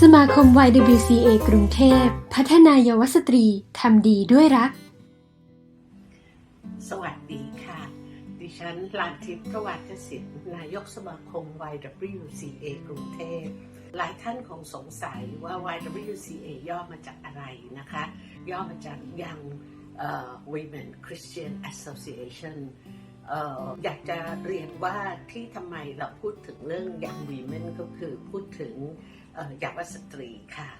สมาคม YWCA กรุงเทพ พัฒนายาวสตรี ทำดีด้วยรัก สวัสดีค่ะ ดิฉันลานทิพย์ประวัติศิษย์นายกสมาคม YWCA กรุงเทพ หลายท่านคงสงสัยว่า YWCA ย่อมาจากอะไรนะคะ ย่อมาจาก Young Women Christian Association อออยากจะเรียนว่าที่ทำไมเราพูดถึงเรื่อง Young Women ก็คือพูดถึงเอ่อเยาวสตรีค่ะ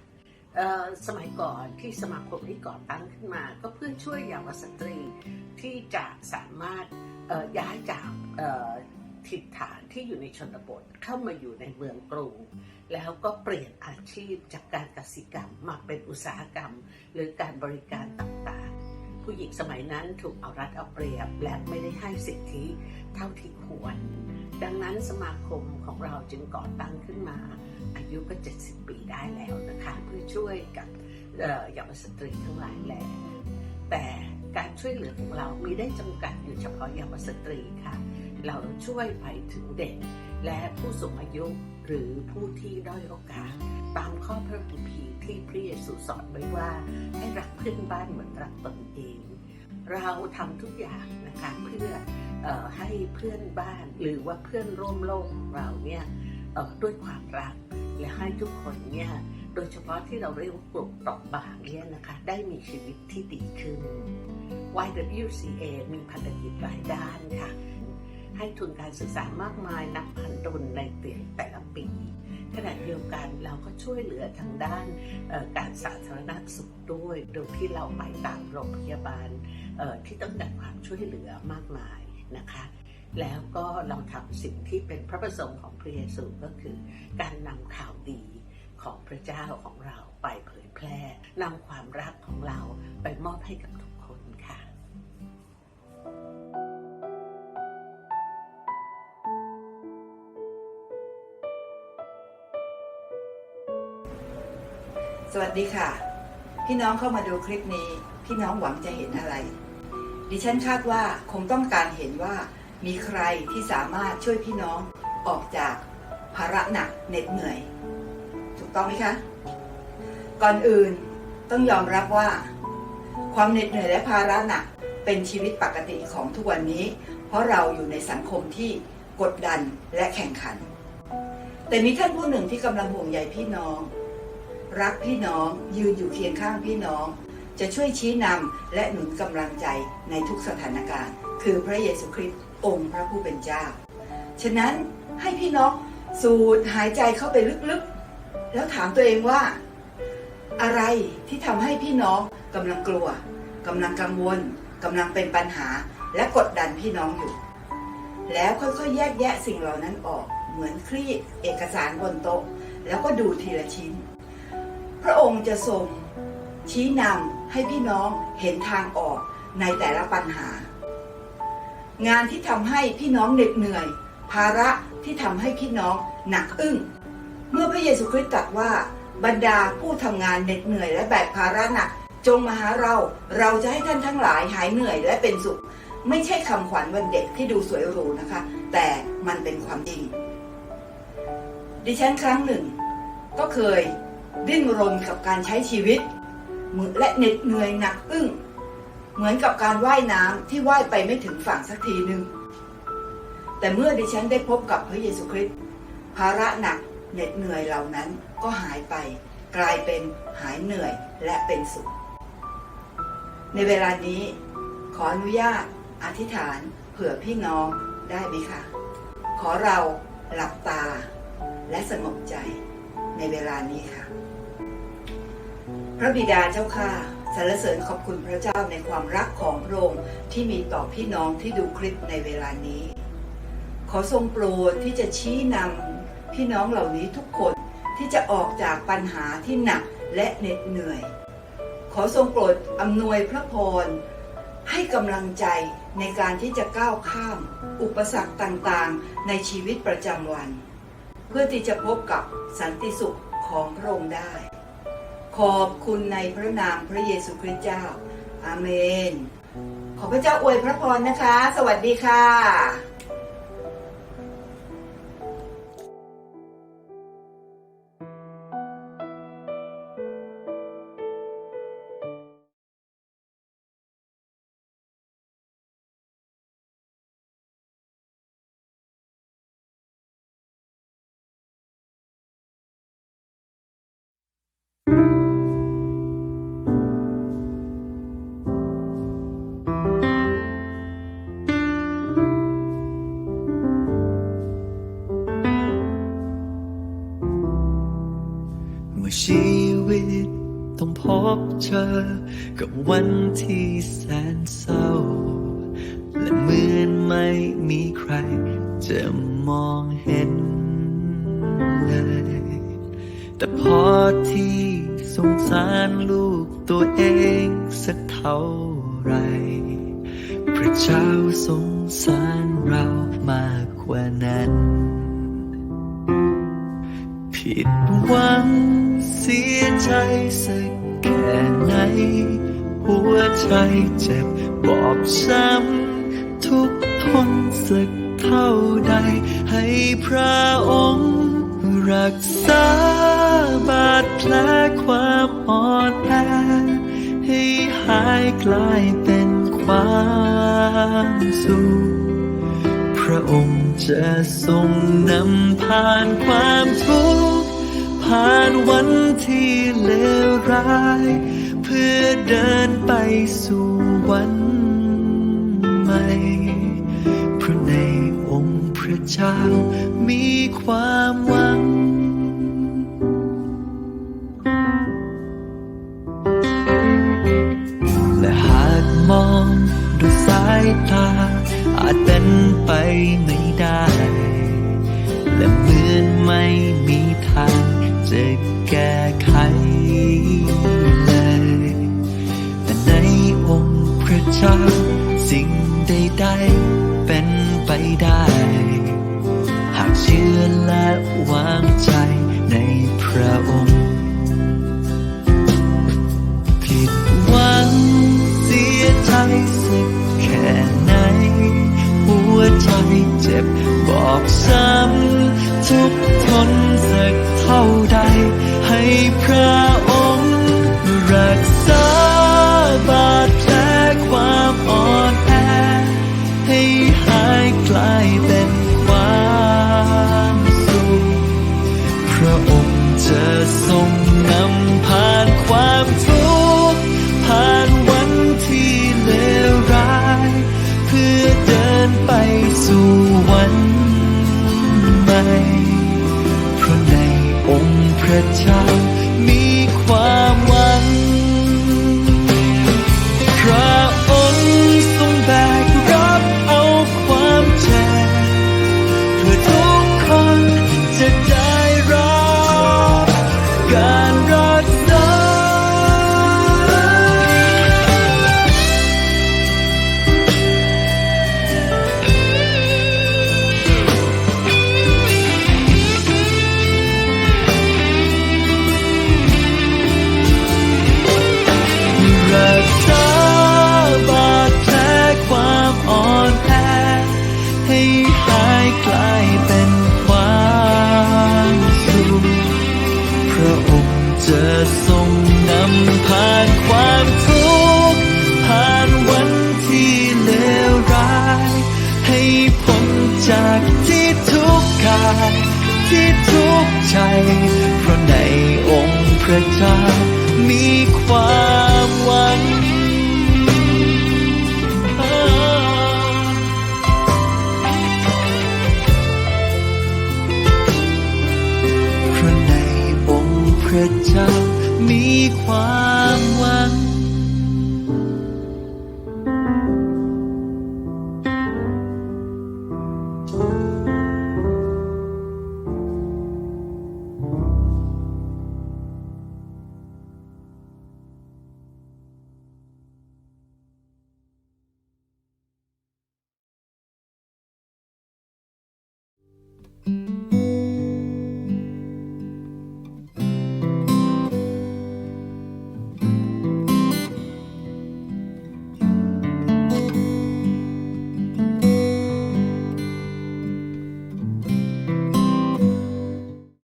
สมัยก่อนที่สมาคมนี้ก่อตั้งขึ้นมา ก็เพื่อช่วยเยาวสตรีที่จะสามารถย้ายจากถิ่นฐานที่อยู่ในชนบทเข้ามาอยู่ในเมืองกรุง แล้วก็เปลี่ยนอาชีพจากการกสิกรรมมาเป็นอุตสาหกรรม หรือการบริการต่าง ผู้หญิงสมัยนั้นถูกเอารัดเอาเปรียบ และไม่ได้ให้สิทธิเท่าที่ควร ดังนั้นสมาคมของเราจึงก่อตั้งขึ้นมา อายุก็ 70 ปีได้แล้วนะคะเพื่อช่วยกับเยาวสตรีทั้งหลายแหละแต่การช่วยเหลือของเรามีได้จำกัดอยู่เฉพาะเยาวสตรีค่ะ เราช่วยไปถึงเด็ก และผู้สูงอายุหรือผู้ที่ด้อยโอกาสตามข้อพระคัมภีร์ ที่พระเยซูสอนไว้ว่า ให้รักเพื่อนบ้านเหมือนรักตนเอง เราทำทุกอย่างนะคะเพื่อออให้เพื่อนบ้านหรือว่าเพื่อนร่วมโลกของเราเนี่ยด้วยความรักและให้ทุกคนเนี่ยโดยเฉพาะที่เราเรียกว่ากลุ่มเปราะบางเนี่ยนะคะได้มีชีวิตที่ดีขึ้น YWCA มีพันธกิจหลายด้านค่ะ ให้ทุนการศึกษามากมายนับพันทุนในแต่ละปี ขณะเดียวกันเราก็ช่วยเหลือทางด้านการสาธารณสุขด้วย โดยที่เราไปตามโรงพยาบาลที่ต้องการความช่วยเหลือมากมายนะคะแล้วก็เราทำสิ่งที่เป็นพระประสงค์ของพระเยซูก็คือ การนำข่าวดีของพระเจ้าของเราไปเผยแพร่นำความรักของเราไปมอบให้กับทุก สวัสดีค่ะ พี่น้องเข้ามาดูคลิปนี้ พี่น้องหวังจะเห็นอะไร ดิฉันคาดว่าคงต้องการเห็นว่า มีใครที่สามารถช่วยพี่น้องออกจากภาระหนักเหน็ดเหนื่อย ถูกต้องไหมคะ ก่อนอื่นต้องยอมรับว่า ความเหน็ดเหนื่อยและภาระหนักเป็นชีวิตปกติของทุกวันนี้ เพราะเราอยู่ในสังคมที่กดดันและแข่งขัน แต่มีท่านผู้หนึ่งที่กำลังห่วงใยพี่น้อง รักพี่น้องยืนอยู่เคียงข้างพี่น้อง จะช่วยชี้นำและหนุนกำลังใจในทุกสถานการณ์ คือพระเยซูคริสต์องค์พระผู้เป็นเจ้า ฉะนั้นให้พี่น้องสูดหายใจเข้าไปลึกๆ แล้วถามตัวเองว่า อะไรที่ทำให้พี่น้องกำลังกลัวกำลังกังวลกำลังเป็นปัญหาและกดดันพี่น้องอยู่ แล้วค่อยๆ แยกแยะสิ่งเหล่านั้นออกเหมือนคลี่เอกสารบนโต๊ะ แล้วก็ดูทีละชิ้น พระองค์จะทรงชี้นำให้พี่น้องเห็นทางออกในแต่ละปัญหา งานที่ทำให้พี่น้องเหน็ดเหนื่อย ภาระที่ทำให้พี่น้องหนักอึ้ง เมื่อพระเยซูคริสต์ตรัสว่าบรรดาผู้ทำงานเหน็ดเหนื่อยและแบกภาระหนักจงมาหาเรา เราจะให้ท่านทั้งหลายหายเหนื่อยและเป็นสุข ไม่ใช่คำขวัญวันเด็กที่ดูสวยหรูนะคะ แต่มันเป็นความจริง ดิฉันครั้งหนึ่ง ก็เคย ดิ้นรนกับการใช้ชีวิตมือและเหน็ดเหนื่อยหนักอึ้ง เหมือนกับการว่ายน้ำที่ว่ายไปไม่ถึงฝั่งสักทีหนึ่งแต่เมื่อดิฉันได้พบกับพระเยซูคริสต์ภาระหนักเหน็ดเหนื่อยเหล่านั้นก็หายไป กลายเป็นหายเหนื่อยและเป็นสุข ในเวลานี้ขออนุญาตอธิษฐานเผื่อพี่น้องได้ไหมคะ ขอเราหลับตาและสงบใจในเวลานี้ค่ะ พระบิดาเจ้าข้าสรรเสริญขอบคุณพระเจ้าในความรักของพระองค์ที่มีต่อพี่น้องที่ดูคลิปในเวลานี้ ขอทรงโปรดที่จะชี้นำพี่น้องเหล่านี้ทุกคนที่จะออกจากปัญหาที่หนักและเหน็ดเหนื่อย ขอทรงโปรดอำนวยพระพรให้กำลังใจในการที่จะก้าวข้าม อุปสรรคต่างๆ ในชีวิตประจำวัน เพื่อที่จะพบกับสันติสุขของพระองค์ได้ ขอบคุณในพระนามพระเยซูคริสต์เจ้า อาเมน ขอพระเจ้าอวยพระพรนะคะ สวัสดีค่ะ เจอ กับวันที่แสนเศร้า และเหมือนไม่มีใคร จะมองเห็นเลยแต่พอที่สงสารลูกตัวเองสักเท่าไร พระเจ้าสงสารเรามากกว่านั้น ผิดหวังเสียใจสัก แค่ไหน หัวใจเจ็บบอบช้ำทุกทนสักเท่าใด ให้พระองค์รักษาบาดแผลความอ่อนแอให้หายกลายเป็นความสุขพระองค์จะทรงนำผ่านความทุกข์ ผ่านวันที่เลวร้าย เพื่อเดินไปสู่วันใหม่เพราะในองค์พระเจ้ามีความหวังและหากมองด้วยสายตา อาจเป็นไปไม่ได้ และเหมือนไม่มีทาง จะแก้ไขเลย แต่ในองค์พระเจ้าสิ่งใดๆเป็นไปได้ หากเชื่อและวางใจ ค์พ ทรงนำผ่านความทุกข์ผ่านวันที่เลวร้าย ให้พ้นจากที่ทุกข์กายที่ทุกข์ใจ เพราะในองค์พระเจ้ามีความ